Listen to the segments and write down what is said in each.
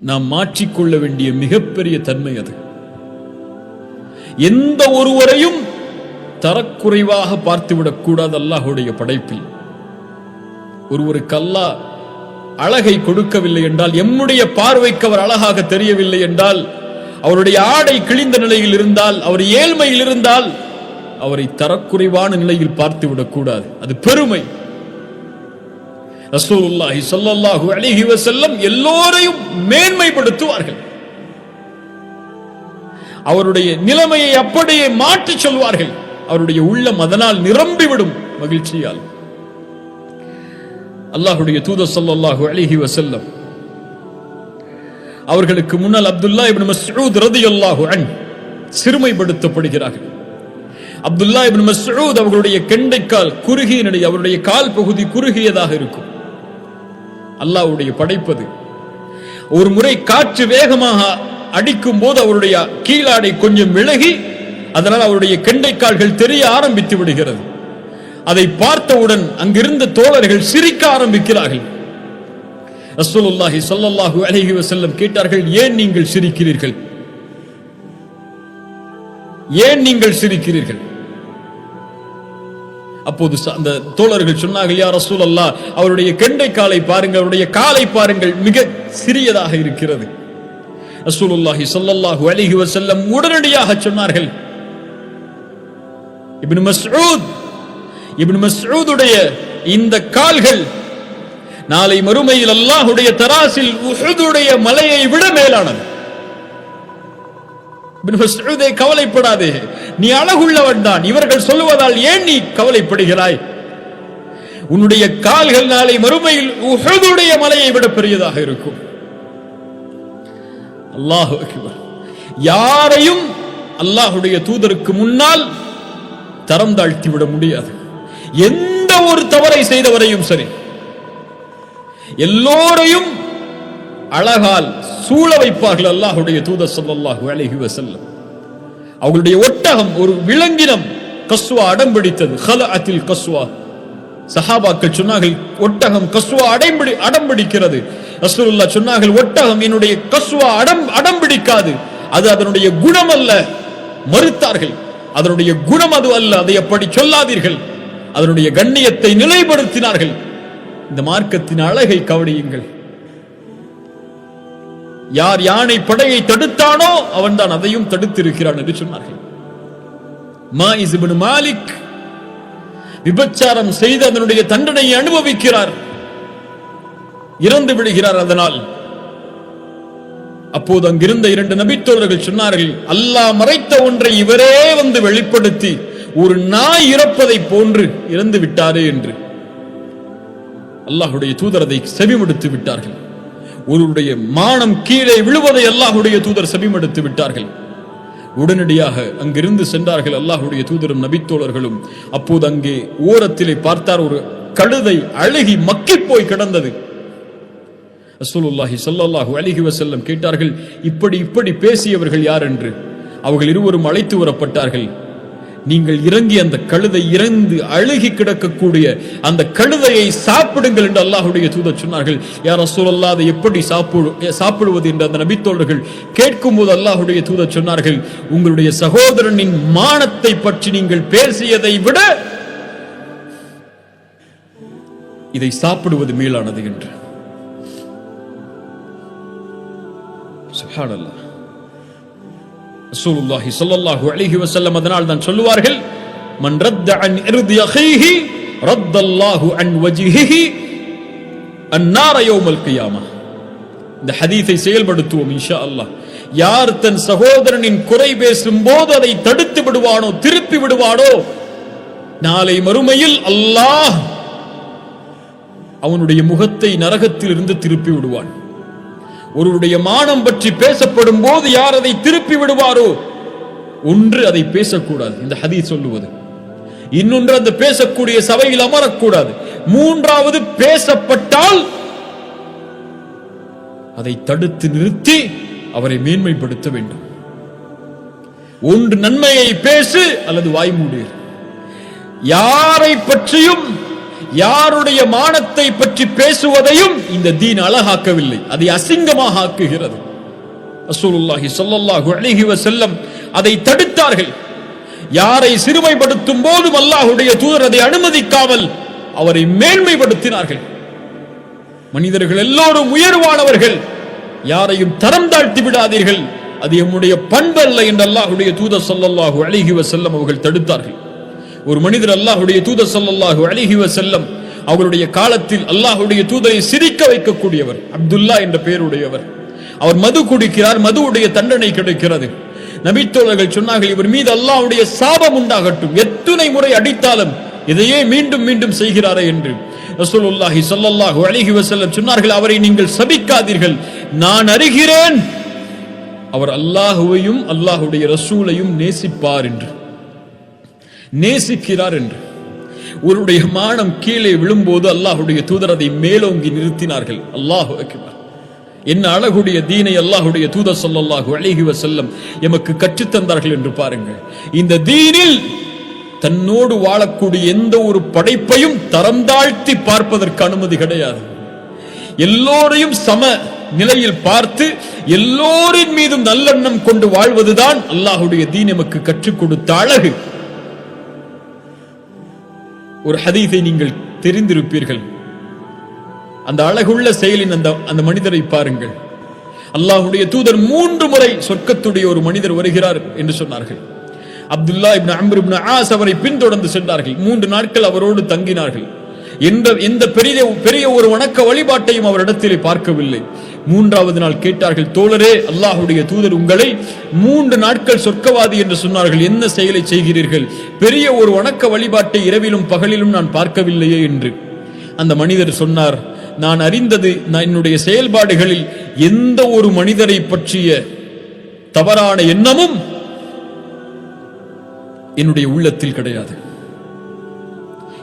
நாம் மாற்றிக்கொள்ள வேண்டிய மிகப்பெரிய தன்மை அது. எந்த ஒருவரையும் தரக்குறைவாக பார்த்துவிடக் கூடாது அல்லாஹுடைய படைப்பில். ஒருவருக்கு அல்லாஹ் அழகை கொடுக்கவில்லை என்றால் எம்முடைய பார்வைக்கு அவர் அழகாக தெரியவில்லை என்றால் அவருடைய ஆடை கிழிந்த நிலையில் இருந்தால் அவர் ஏழ்மையில் இருந்தால் அவரை தரக்குறைவான நிலையில் பார்த்து விடக்கூடாது அது பெருமை. ரசூலுல்லாஹி ஸல்லல்லாஹு அலிஹி வசல்லம் எல்லோரையும் மேன்மைப்படுத்துவார்கள். அவருடைய நிலைமையை அப்படியே மாற்றிச் சொல்வார்கள். அவருடைய உள்ளம் அதனால் நிரம்பிவிடும் மகிழ்ச்சியால். அல்லாஹுடைய தூத ஸல்லல்லாஹு அலிஹி வசல்லம் அவர்களுக்கு முன்னால் அப்துல்லா இபின் மஸ்ரூத் ரதி அல்லாஹு அன் சிறுமைப்படுத்தப்படுகிறார்கள். அப்துல்லா இபின் மஸ்ரூத் அவர்களுடைய கெண்டைக்கால் குறுகிய அவருடைய கால் பகுதி குறுகியதாக இருக்கும். அல்லாஹ்வுடைய படைப்பது. ஒரு முறை காற்று வேகமாக அடிக்கும் போது அவருடைய கீழாடை கொஞ்சம் விலகி அதனால் அவருடைய கெண்டைக்கால்கள் தெரிய ஆரம்பித்து விடுகிறது. அதை பார்த்தவுடன் அங்கிருந்த தோழர்கள் சிரிக்க ஆரம்பிக்கிறார்கள். ரசூலுல்லாஹி ஸல்லல்லாஹு அலஹி வசல்லம் கேட்டார்கள் ஏன் நீங்கள் சிரிக்கிறீர்கள்? ஏன் நீங்கள் சிரிக்கிறீர்கள்? அப்போது அந்த தோழர்கள் சொன்னார்கள் யார் ரசூல் அல்லா அவருடைய கெண்டை காலை பாருங்கள் அவருடைய காலை பாருங்கள் மிக சிறியதாக இருக்கிறது. ரசூலுல்லாஹி ஸல்லல்லாஹு அலிஹி வசல்லம் உடனடியாக சொன்னார்கள் இப்னு மஸ்ஊத் இப்னு மஸ்ஊதுடைய இந்த கால்கள் நாளை மறுமையில் அல்லாஹுடைய தராசில் உஹுதுடைய மலையை விட மேலானது. கவலைப்படாதே நீ அழகுள்ளவன் தான். இவர்கள் சொல்லுவதால் ஏன் நீ கவலைப்படுகிறாய்? உன்னுடைய கால்கள் நாளை மறுமையில் உகதுடைய மலையை விட பெரியதாக இருக்கும். அல்லாஹ் யாரையும் அல்லாஹுடைய தூதருக்கு முன்னால் தரம் தாழ்த்தி விட முடியாது. எந்த ஒரு தவறை செய்தவரையும் சரி. எல்லோரையும் அழகால் சூழ வைப்பார்கள் அல்லாஹுடைய தூதர் ஸல்லல்லாஹு அழகி வசல்லம் அவர்களுடைய ஒட்டகம் ஒரு விலங்கினம் கஸ்வா அடம் பிடித்தது. ஹலஅத்தில் கஸ்வா. சஹாபாக்கள் சொன்னார்கள் ஒட்டகம் கஸ்வா அடைபிடி அடம் பிடிக்கிறது. சொன்னார்கள் ஒட்டகம் என்னுடைய கஸ்வா அடம் அடம் பிடிக்காது. அது அதனுடைய குணம் அல்ல. மறுத்தார்கள் அதனுடைய குணம் அது அல்ல. அதை அப்படி சொல்லாதீர்கள். அதனுடைய கண்ணியத்தை நிலைப்படுத்தினார்கள். இந்த மார்க்கத்தின் அழகை கவனியுங்கள். யார் யானை படையை தடுத்தானோ அவன்தான் அதையும் தடுத்திருக்கிறான் என்று சொன்னார்கள். மாலிக் விபச்சாரம் செய்து அதனுடைய தண்டனையை அனுபவிக்கிறார். இறந்து விடுகிறார் அதனால். அப்போது அங்கிருந்த இரண்டு நபித்தோழர்கள் சொன்னார்கள் அல்லாஹ் மறைத்த ஒன்றை இவரே வந்து வெளிப்படுத்தி ஒரு நாய் இறப்பதை போன்று இறந்து விட்டாரே என்று. அல்லாஹுடைய தூதரதை செவிமடுத்து விட்டார்கள். ஒருவருடைய மானம் கீழே விழுவதை அல்லாஹுடைய தூதர் செவிமடுத்து விட்டார்கள். உடனடியாக அங்கிருந்து சென்றார்கள் அல்லாஹுடைய தூதரும் நபித்தோழர்களும். அப்போது அங்கே ஓரத்திலே பார்த்தார் ஒரு கழுதை அழுகி மக்கிப் போய் கிடந்தது. ரசூலுல்லாஹி ஸல்லல்லாஹு அலிஹி வசல்லம் கேட்டார்கள் இப்படி இப்படி பேசியவர்கள் யார் என்று? அவர்கள் இருவரும் அழைத்து வரப்பட்டார்கள். நீங்கள் இறங்கி அந்த கழுதை இறந்து அழுகி கிடக்கக்கூடிய அந்த கழுதையை சாப்பிடுங்கள் என்று அல்லாஹுடைய தூதர் சொன்னார்கள். யார் ரசூலல்லாஹ் அதை எப்படி சாப்பிடு சாப்பிடுவது என்று அந்த நபித்தோழர்கள் கேட்கும்போது அல்லாஹுடைய தூதர் சொன்னார்கள். உங்களுடைய சகோதரனின் மானத்தை பற்றி நீங்கள் பேசியதை விட இதை சாப்பிடுவது மேலானது என்று. சுப்ஹானல்லாஹ் ரசூலுல்லாஹி ஸல்லல்லாஹு அலைஹி வஸல்லம் அதனால் தான் சொல்லுவார்கள் மன் ரத்த அன் இர்தி அஹீஹி ரத்தல்லாஹு அன் வஜிஹிஹி அன்னார யௌமல் கியாமா. இந்த ஹதீஸை செயல்படுத்துவோம் இன்ஷா அல்லாஹ் யார் தன் சகோதரனின் குறை பேசும் போது அதை தடுத்து விடுவானோ திருப்பி விடுவானோ நாளை மறுமையில் அல்லாஹ் அவனுடைய முகத்தை நரகத்தில் இருந்து திருப்பி விடுவான். ஒருவருடைய மானம் பற்றி பேசப்படும் போது யார் அதை திருப்பி விடுவாரோ? ஒன்று அதை பேசக்கூடாது. இந்த ஹதீஸ் சொல்லுவது. இன்னொன்று அந்த பேசக்கூடிய சபையில் அமரக்கூடாது. மூன்றாவது பேசப்பட்டால் அதை தடுத்து நிறுத்தி அவரை மேன்மைப்படுத்த வேண்டும். ஒன்று நன்மையை பேசு அல்லது வாய்மூடியர். யாரை பற்றியும் யாருடைய மானத்தை பற்றி பேசுவதையும் இந்த தீன் அழகாக்கவில்லை. அதை அசிங்கமாக ஆக்குகிறது. ரசூலுல்லாஹி சொல்லல்லாஹு அலைஹி செல்லம் அதை தடுத்தார்கள். யாரை சிறுமைப்படுத்தும் போதும் அல்லாஹுடைய தூதர் அதை அனுமதிக்காமல் அவரை மேன்மைப்படுத்தினார்கள். மனிதர்கள் எல்லோரும் உயர்வானவர்கள். யாரையும் தரம் தாழ்த்தி விடாதீர்கள். அது எம்முடைய பண்பு அல்ல என்று அல்லாஹுடைய தூதர் சொல்லல்லாஹு அலைஹி செல்லம் அவர்கள் தடுத்தார்கள். ஒரு மனிதர் அல்லாஹுடைய தூதர் சல்லாஹு அலைஹி செல்லம் அவருடைய காலத்தில் அல்லாஹுடைய தூதரை சிரிக்க வைக்கக்கூடியவர் அப்துல்லா என்ற பெயருடையவர் அவர் மது குடிக்கிறார் மதுவுடைய தண்டனை கிடைக்கிறது. நபித்தோழர்கள் சொன்னார்கள் இவர் மீது அல்லாஹ்வுடைய சாபம் உண்டாகட்டும். எத்தனை முறை அடித்தாலும் இதையே மீண்டும் மீண்டும் செய்கிறாரே என்று ரசூலுல்லாஹி ஸல்லல்லாஹு அலைஹி வஸல்லம் சொன்னார்கள் அவரை நீங்கள் சபிக்காதீர்கள். நான் அறிகிறேன். அவர் அல்லாஹுவையும் அல்லாஹுடைய ரசூலையும் நேசிப்பார் என்று. நேசிக்கிறார் என்று. ஒருடைய மானம் கீழே விழும்போது அல்லாஹுடைய தூதர் அதை மேலோங்கி நிறுத்தினார்கள். அல்லாஹு அக்பர். என்ன அழகுடைய தீனை அல்லாஹுடைய தூதர் ஸல்லல்லாஹு அலைஹி வஸல்லம் எமக்கு கற்றுத்தந்தார்கள் என்று பாருங்கள். இந்த தீனில் தன்னோடு வாழக்கூடிய எந்த ஒரு படைப்பையும் தரம் தாழ்த்தி பார்ப்பதற்கு அனுமதி கிடையாது. எல்லோரையும் சம நிலையில் பார்த்து எல்லோரின் மீதும் நல்லெண்ணம் கொண்டு வாழ்வதுதான் அல்லாஹுடைய தீன் எமக்கு கற்றுக் கொடுத்த அழகு. ஒரு ஹதீஸை நீங்கள் தெரிந்திருப்பீர்கள். அந்த அழகுள்ள செயலின் அந்த அந்த மனிதரை பாருங்கள். அல்லாஹுடைய தூதர் மூன்று முறை சொர்க்கத்துடைய ஒரு மனிதர் வருகிறார் என்று சொன்னார்கள். Abdullah ibn Amr ibn Aas அவரை பின்தொடர்ந்து சென்றார்கள். மூன்று நாட்கள் அவரோடு தங்கினார்கள். என்ற எந்த பெரிய பெரிய ஒரு வணக்க வழிபாட்டையும் அவரிடத்திலே பார்க்கவில்லை. மூன்றாவது நாள் கேட்டார்கள் தோழரே அல்லாஹுடைய தூதர் உங்களை மூன்று நாட்கள் சொர்க்கவாதி என்று சொன்னார்கள். என்ன செயலை செய்கிறீர்கள்? பெரிய ஒரு வணக்க வழிபாட்டை இரவிலும் பகலிலும் நான் பார்க்கவில்லையே என்று. அந்த மனிதர் சொன்னார் நான் அறிந்தது நான் என்னுடைய செயல்பாடுகளில் எந்த ஒரு மனிதரை பற்றிய தவறான எண்ணமும் என்னுடைய உள்ளத்தில் கிடையாது.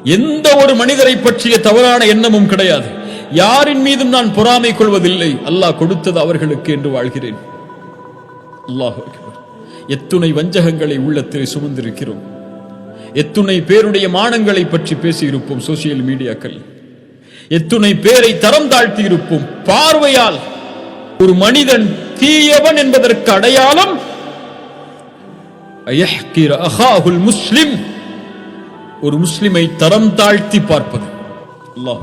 எந்த ஒரு மனிதரை பற்றிய தவறான எண்ணமும் கிடையாது. யாரின் மீதும் நான் பொறாமை கொள்வதில்லை. அல்லாஹ் கொடுத்தது அவர்களுக்கு என்று வாழ்கிறேன். அல்லாஹ் எத்துணை வஞ்சகங்களை உள்ளத்தில் சுமந்திருக்கிறோம். எத்துணை பேருடைய மானங்களை பற்றி பேசியிருப்போம் சோசியல் மீடியாக்கள் எத்துணை பேரை தரம் தாழ்த்தி இருப்போம் பார்வையால் ஒரு மனிதன் தீயவன் என்பதற்கு அடையாளம் முஸ்லிம் ஒரு முஸ்லிமை தரம் தாழ்த்தி பார்ப்பது. அல்லாஹ்